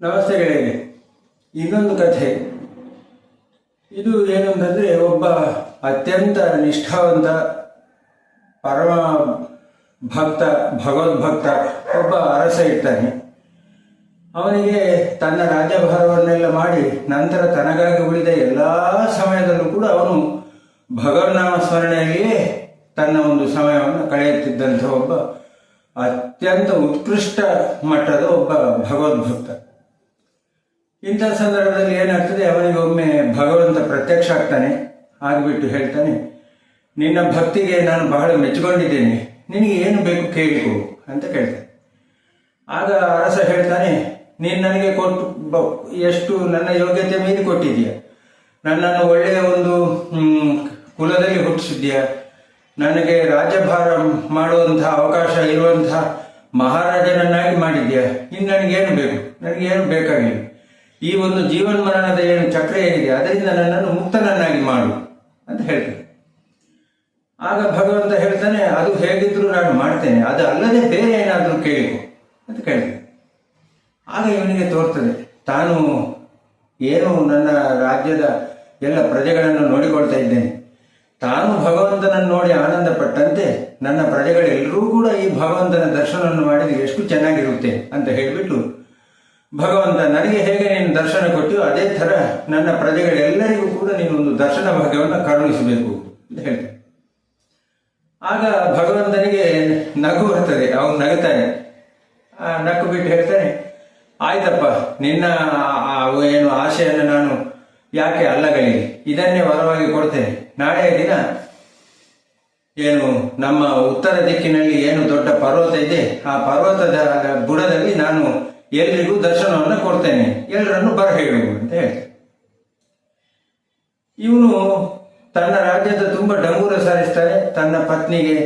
ನಮಸ್ತೆ ಗೆಳೆಯರೆ ಇನ್ನೊಂದು ಕಥೆ. ಇದು ಏನಂತಂದರೆ ಒಬ್ಬ ಅತ್ಯಂತ ನಿಷ್ಠಾವಂತ ಪರಮ ಭಕ್ತ ಭಗವದ್ಭಕ್ತ ಒಬ್ಬ ಅರಸ ಇರ್ತಾನೆ. ಅವನಿಗೆ ತನ್ನ ರಾಜ್ಯಭಾರವನ್ನೆಲ್ಲ ಮಾಡಿ ನಂತರ ತನಗಾಗಿ ಉಳಿದ ಎಲ್ಲ ಸಮಯದಲ್ಲೂ ಕೂಡ ಅವನು ಭಗವನ್ನಾಮ ಸ್ಮರಣೆಯಲ್ಲಿಯೇ ತನ್ನ ಒಂದು ಸಮಯವನ್ನು ಕಳೆಯುತ್ತಿದ್ದಂಥ ಒಬ್ಬ ಅತ್ಯಂತ ಉತ್ಕೃಷ್ಟ ಮಟ್ಟದ ಒಬ್ಬ ಭಗವದ್ಭಕ್ತ ಇಂಥ ಸಂದರ್ಭದಲ್ಲಿ ಏನಾಗ್ತದೆ ಅವನಿಗೆ ಒಮ್ಮೆ ಭಗವಂತ ಪ್ರತ್ಯಕ್ಷ ಆಗ್ತಾನೆ, ಆಗಿಬಿಟ್ಟು ಹೇಳ್ತಾನೆ, ನಿನ್ನ ಭಕ್ತಿಗೆ ನಾನು ಬಹಳ ಮೆಚ್ಚಿಕೊಂಡಿದ್ದೇನೆ, ನಿನಗೆ ಏನು ಬೇಕು ಕೇಳಿಕೊ ಅಂತ ಕೇಳ್ತಾನೆ. ಆಗ ಅರಸ ಹೇಳ್ತಾನೆ, ನೀನು ನನಗೆ ಕೊಟ್ಟು ಎಷ್ಟು ನನ್ನ ಯೋಗ್ಯತೆ ಮೀರಿ ಕೊಟ್ಟಿದೀಯ ನನ್ನನ್ನು ಒಳ್ಳೆಯ ಒಂದು ಕುಲದಲ್ಲಿ ಹುಟ್ಟಿಸಿದ್ಯಾ ನನಗೆ ರಾಜ್ಯಭಾರ ಮಾಡುವಂತಹ ಅವಕಾಶ ಇರುವಂತಹ ಮಹಾರಾಜನನ್ನಾಗಿ ಮಾಡಿದ್ಯಾ ಇನ್ನು ನನಗೇನು ಬೇಕು? ನನಗೇನು ಬೇಕಾಗಿಲ್ಲ? ಈ ಒಂದು ಜೀವನ್ ಮರಣದ ಏನು ಚಕ್ರ ಏನಿದೆ, ಅದರಿಂದ ನನ್ನನ್ನು ಮುಕ್ತನನ್ನಾಗಿ ಮಾಡು ಅಂತ ಹೇಳ್ತಾನೆ. ಆಗ ಭಗವಂತ ಹೇಳ್ತಾನೆ, ಅದು ಹೇಗಿದ್ರು ನಾನು ಮಾಡ್ತೇನೆ, ಅದು ಅಲ್ಲದೆ ಬೇರೆ ಏನಾದರೂ ಕೇಳಿಕೊ ಅಂತ ಕೇಳ್ತಾನೆ. ಆಗ ಇವನಿಗೆ ತೋರ್ತದೆ, ತಾನು ಏನು ನನ್ನ ರಾಜ್ಯದ ಎಲ್ಲ ಪ್ರಜೆಗಳನ್ನು ನೋಡಿಕೊಳ್ತಾ ಇದ್ದೇನೆ. ತಾನು ಭಗವಂತನನ್ನು ನೋಡಿ ಆನಂದ ಪಟ್ಟಂತೆ ನನ್ನ ಪ್ರಜೆಗಳೆಲ್ಲರೂ ಕೂಡ ಈ ಭಗವಂತನ ದರ್ಶನವನ್ನು ಮಾಡಿದ್ರೆ ಎಷ್ಟು ಚೆನ್ನಾಗಿರುತ್ತೆ ಅಂತ ಹೇಳಿಬಿಟ್ಟು ಭಗವಂತ, ನನಗೆ ಹೇಗೆ ನೀನು ದರ್ಶನ ಕೊಟ್ಟಿಯೋ ಅದೇ ಥರ ನನ್ನ ಪ್ರಜೆಗಳೆಲ್ಲರಿಗೂ ಕೂಡ ನೀನು ಒಂದು ದರ್ಶನ ಭಾಗ್ಯವನ್ನು ಕರುಣಿಸಬೇಕು ಅಂತ ಹೇಳ್ತಾರೆ ಆಗ ಭಗವಂತನಿಗೆ ನಗು ಬರ್ತದೆ, ಅವನು ನಗುತ್ತಾನೆ. ನಕ್ಕು ಬಿಟ್ಟು ಹೇಳ್ತಾನೆ, ಆಯ್ತಪ್ಪ, ನಿನ್ನ ಏನು ಆಶೆಯನ್ನು ನಾನು ಯಾಕೆ ಅಲ್ಲಗಲಿ ಇದನ್ನೇ ವರವಾಗಿ ಕೊಡ್ತೇನೆ. ನಾಳೆ ದಿನ ಏನು ನಮ್ಮ ಉತ್ತರ ದಿಕ್ಕಿನಲ್ಲಿ ಏನು ದೊಡ್ಡ ಪರ್ವತ ಇದೆ, ಆ ಪರ್ವತದ ಬುಡದಲ್ಲಿ ನಾನು ಎಲ್ರಿಗೂ ದರ್ಶನವನ್ನು ಕೊಡ್ತೇನೆ. ಎಲ್ಲರನ್ನು ಬರ ಹೇಳು ಅಂತ ಹೇಳಿ ಇವನು ತನ್ನ ರಾಜ್ಯದ ತುಂಬ ಡಂಗೂರ ಸಾರಿಸ್ತಾನೆ ತನ್ನ ಪತ್ನಿಗೆ,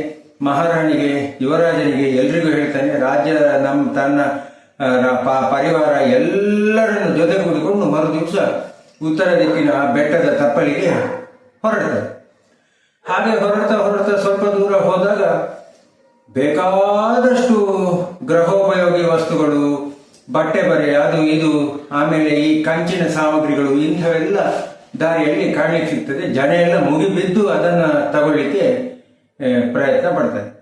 ಮಹಾರಾಣಿಗೆ, ಯುವರಾಜನಿಗೆ ಎಲ್ರಿಗೂ ಹೇಳ್ತಾನೆ. ರಾಜ್ಯ ನಮ್ಮ ತನ್ನ ಪರಿವಾರ ಎಲ್ಲರನ್ನು ಜೊತೆಗೂಡಿಕೊಂಡು ಮರು ದಿವಸ ಉತ್ತರ ದಿಕ್ಕಿನ ಬೆಟ್ಟದ ತಪ್ಪಲಿಗೆ ಹೊರಡ್ತಾರೆ. ಹಾಗೆ ಹೊರಡ್ತಾ ಹೊರಡ್ತಾ ಸ್ವಲ್ಪ ದೂರ ಹೋದಾಗ ಬೇಕಾದಷ್ಟು ಗೃಹೋಪಯೋಗಿ ವಸ್ತುಗಳು ಬಟ್ಟೆ ಬರೆ, ಅದು ಇದು, ಆಮೇಲೆ ಈ ಕಂಚಿನ ಸಾಮಗ್ರಿಗಳು, ಇಂಥವೆಲ್ಲ ದಾರಿಯಲ್ಲಿ ಕಾಣಲಿಕ್ಕೆ ಸಿಗ್ತದೆ. ಜನ ಎಲ್ಲ ಮುಗಿಬಿದ್ದು ಅದನ್ನ ತಗೊಳ್ಳಿಕ್ಕೆ ಪ್ರಯತ್ನ ಪಡ್ತಾರೆ.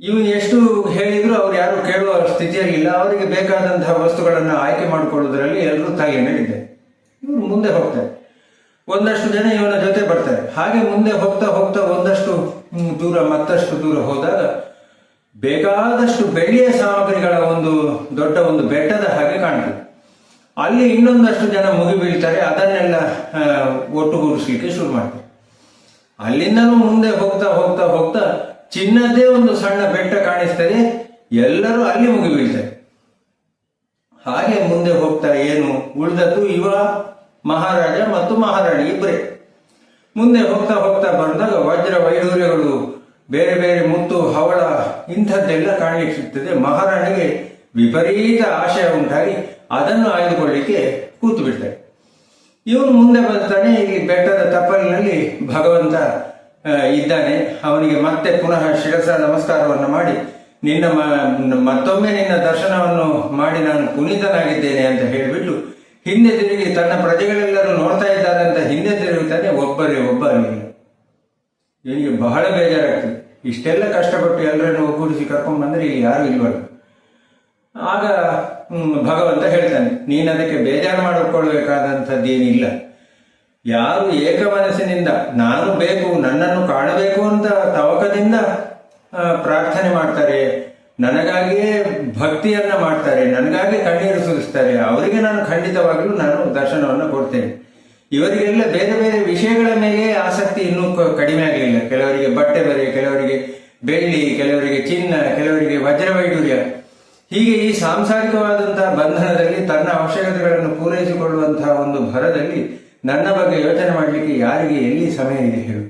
ಇವನು ಎಷ್ಟು ಹೇಳಿದ್ರು ಅವ್ರು ಯಾರು ಕೇಳುವ ಸ್ಥಿತಿಯಲ್ಲಿಲ್ಲ ಅವರಿಗೆ ಬೇಕಾದಂತಹ ವಸ್ತುಗಳನ್ನು ಆಯ್ಕೆ ಮಾಡಿಕೊಳ್ಳುವುದರಲ್ಲಿ ಎಲ್ಲರೂ ತಾಗಿನಲ್ಲಿದ್ದಾರೆ ಇವರು ಮುಂದೆ ಹೋಗ್ತಾರೆ. ಒಂದಷ್ಟು ಜನ ಇವನ ಜೊತೆ ಬರ್ತಾರೆ. ಹಾಗೆ ಮುಂದೆ ಹೋಗ್ತಾ ಹೋಗ್ತಾ ಒಂದಷ್ಟು ದೂರ ಮತ್ತಷ್ಟು ದೂರ ಹೋದಾಗ ಬೇಕಾದಷ್ಟು ಬೆಳ್ಳಿಯ ಸಾಮಗ್ರಿಗಳ ಒಂದು ದೊಡ್ಡ ಒಂದು ಬೆಟ್ಟದ ಹಾಗೆ ಕಾಣ್ತದೆ. ಅಲ್ಲಿ ಇನ್ನೊಂದಷ್ಟು ಜನ ಮುಗಿ ಬೀಳ್ತಾರೆ, ಅದನ್ನೆಲ್ಲ ಒಟ್ಟುಗೂಡಿಸ್ಲಿಕ್ಕೆ ಶುರು ಮಾಡ್ತಾರೆ. ಅಲ್ಲಿಂದನೂ ಮುಂದೆ ಹೋಗ್ತಾ ಹೋಗ್ತಾ ಹೋಗ್ತಾ ಚಿನ್ನದೇ ಒಂದು ಸಣ್ಣ ಬೆಟ್ಟ ಕಾಣಿಸ್ತದೆ, ಎಲ್ಲರೂ ಅಲ್ಲಿ ಮುಗಿ ಬೀಳ್ತಾರೆ. ಹಾಗೆ ಮುಂದೆ ಹೋಗ್ತಾ ಏನು ಉಳಿದದ್ದು ಇವ ಮಹಾರಾಜ ಮತ್ತು ಮಹಾರಾಣಿ ಇಬ್ಬರೇ. ಮುಂದೆ ಹೋಗ್ತಾ ಹೋಗ್ತಾ ಬಂದಾಗ ವಜ್ರ ವೈಡೂರ್ಯಗಳು ಬೇರೆ ಬೇರೆ ಮುತ್ತು ಹವಳ ಇಂಥದ್ದೆಲ್ಲ ಕಾಣಲಿಕ್ಕೆ ಸಿಗ್ತದೆ. ಮಹಾರಾಣಿಗೆ ವಿಪರೀತ ಆಶಯ ಉಂಟಾಗಿ ಅದನ್ನು ಆಯ್ದುಕೊಳ್ಳಿಕ್ಕೆ ಕೂತು ಬಿಡ್ತಾರೆ. ಇವನು ಮುಂದೆ ಬರ್ತಾನೆ, ಇಲ್ಲಿ ಬೆಟ್ಟದ ತಪ್ಪಲಿನಲ್ಲಿ ಭಗವಂತ ಇದ್ದಾನೆ. ಅವನಿಗೆ ಮತ್ತೆ ಪುನಃ ಶಿರಸ ನಮಸ್ಕಾರವನ್ನು ಮಾಡಿ, ನಿನ್ನ ಮತ್ತೊಮ್ಮೆ ನಿನ್ನ ದರ್ಶನವನ್ನು ಮಾಡಿ ನಾನು ಪುನೀತನಾಗಿದ್ದೇನೆ ಅಂತ ಹೇಳಿಬಿಟ್ಟು, ಹಿಂದೆ ತಿರುಗಿ ತನ್ನ ಪ್ರಜೆಗಳೆಲ್ಲರೂ ನೋಡ್ತಾ ಇದ್ದಾರೆ ಅಂತ ಹಿಂದೆ ತಿರುಗುತ್ತಾನೆ ಒಬ್ಬರೇ ಒಬ್ಬ ಇವನಿಗೆ ಬಹಳ ಬೇಜಾರಾಗ್ತದೆ. ಇಷ್ಟೆಲ್ಲ ಕಷ್ಟಪಟ್ಟು ಎಲ್ಲರನ್ನು ಒಗ್ಗೂಡಿಸಿ ಕರ್ಕೊಂಡು ಬಂದ್ರೆ ಇಲ್ಲಿ ಯಾರು ಇಲ್ವಲ್ಲ. ಆಗ ಭಗವಂತ ಹೇಳ್ತಾನೆ, ನೀನು ಅದಕ್ಕೆ ಬೇಜಾರು ಮಾಡಿಕೊಳ್ಳಬೇಕಾದಂಥದ್ದೇನಿಲ್ಲ ಯಾರು ಏಕ ಮನಸ್ಸಿನಿಂದ ನಾನು ಬೇಕು, ನನ್ನನ್ನು ಕಾಣಬೇಕು ಅಂತ ತವಕದಿಂದ ಪ್ರಾರ್ಥನೆ ಮಾಡ್ತಾರೆ. ನನಗಾಗಿಯೇ ಭಕ್ತಿಯನ್ನ ಮಾಡ್ತಾರೆ ನನಗಾಗಿ ಕಣ್ಣೀರು ಸುರಿಸ್ತಾರೆ. ಅವರಿಗೆ ನಾನು ಖಂಡಿತವಾಗಲೂ ನಾನು ದರ್ಶನವನ್ನು ಕೊಡ್ತೇನೆ. ಇವರಿಗೆಲ್ಲ ಬೇರೆ ಬೇರೆ ವಿಷಯಗಳ ಮೇಲೆ ಆಸಕ್ತಿ ಇನ್ನೂ ಕಡಿಮೆ ಕೆಲವರಿಗೆ ಬಟ್ಟೆ ಬರೆ ಕೆಲವರಿಗೆ ಬೆಳ್ಳಿ, ಕೆಲವರಿಗೆ ಚಿನ್ನ, ಕೆಲವರಿಗೆ ವಜ್ರವೈಡೂರ್ಯ ಹೀಗೆ ಈ ಸಾಂಸಾರಿಕವಾದಂತಹ ಬಂಧನದಲ್ಲಿ ತನ್ನ ಅವಶ್ಯಕತೆಗಳನ್ನು ಪೂರೈಸಿಕೊಳ್ಳುವಂತಹ ಒಂದು ಭರದಲ್ಲಿ ನನ್ನ ಬಗ್ಗೆ ಯೋಚನೆ ಮಾಡಲಿಕ್ಕೆ ಯಾರಿಗೆ ಎಲ್ಲಿ ಸಮಯ ಇದೆ ಹೇಳು.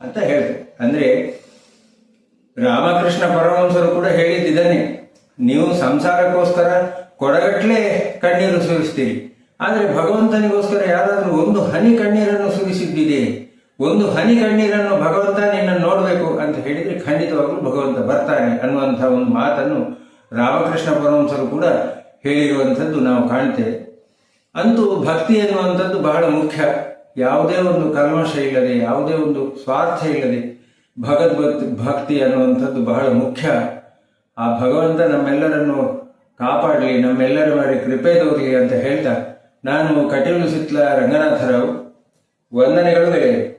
ಅಂತ ಹೇಳಿದೆ. ಅಂದ್ರೆ ರಾಮಕೃಷ್ಣ ಪರಮಹಂಸರು ಕೂಡ ಹೇಳಿದ್ದಿದ್ದಾನೆ, ನೀವು ಸಂಸಾರಕ್ಕೋಸ್ಕರ ಕೊಡಗಟ್ಲೆ ಕಣ್ಣೀರು ಸುರಿಸ್ತೀರಿ. ಆದರೆ ಭಗವಂತನಿಗೋಸ್ಕರ ಯಾರಾದರೂ ಒಂದು ಹನಿ ಕಣ್ಣೀರನ್ನು ಸುರಿಸಿದ್ದಿದೆ ಒಂದು ಹನಿ ಕಣ್ಣೀರನ್ನು ಭಗವಂತ ನಿನ್ನನ್ನು ನೋಡಬೇಕು ಅಂತ ಹೇಳಿದ್ರೆ ಖಂಡಿತವಾಗಲೂ ಭಗವಂತ ಬರ್ತಾನೆ ಅನ್ನುವಂಥ ಒಂದು ಮಾತನ್ನು ರಾಮಕೃಷ್ಣ ಪರಮಂಸರು ಕೂಡ ಹೇಳಿರುವಂಥದ್ದು ನಾವು ಕಾಣ್ತೇವೆ. ಅಂತೂ ಭಕ್ತಿ ಎನ್ನುವಂಥದ್ದು ಬಹಳ ಮುಖ್ಯ. ಯಾವುದೇ ಒಂದು ಕಲ್ಮಶ ಇಲ್ಲದೆ, ಯಾವುದೇ ಒಂದು ಸ್ವಾರ್ಥ ಇಲ್ಲದೆ ಭಗವದ್ಭಕ್ತಿ ಭಕ್ತಿ ಅನ್ನುವಂಥದ್ದು ಬಹಳ ಮುಖ್ಯ. ಆ ಭಗವಂತ ನಮ್ಮೆಲ್ಲರನ್ನು ಕಾಪಾಡಲಿ, ನಮ್ಮೆಲ್ಲರ ಮಾಡಿ ಕೃಪೆ ತೋರಲಿ ಅಂತ ಹೇಳ್ತಾ ನಾನು ಕಟೀಲು ಸುತ್ತಲ ರಂಗನಾಥರಾವ್ ವಂದನೆಗಳು ಗೆಳೆಯರು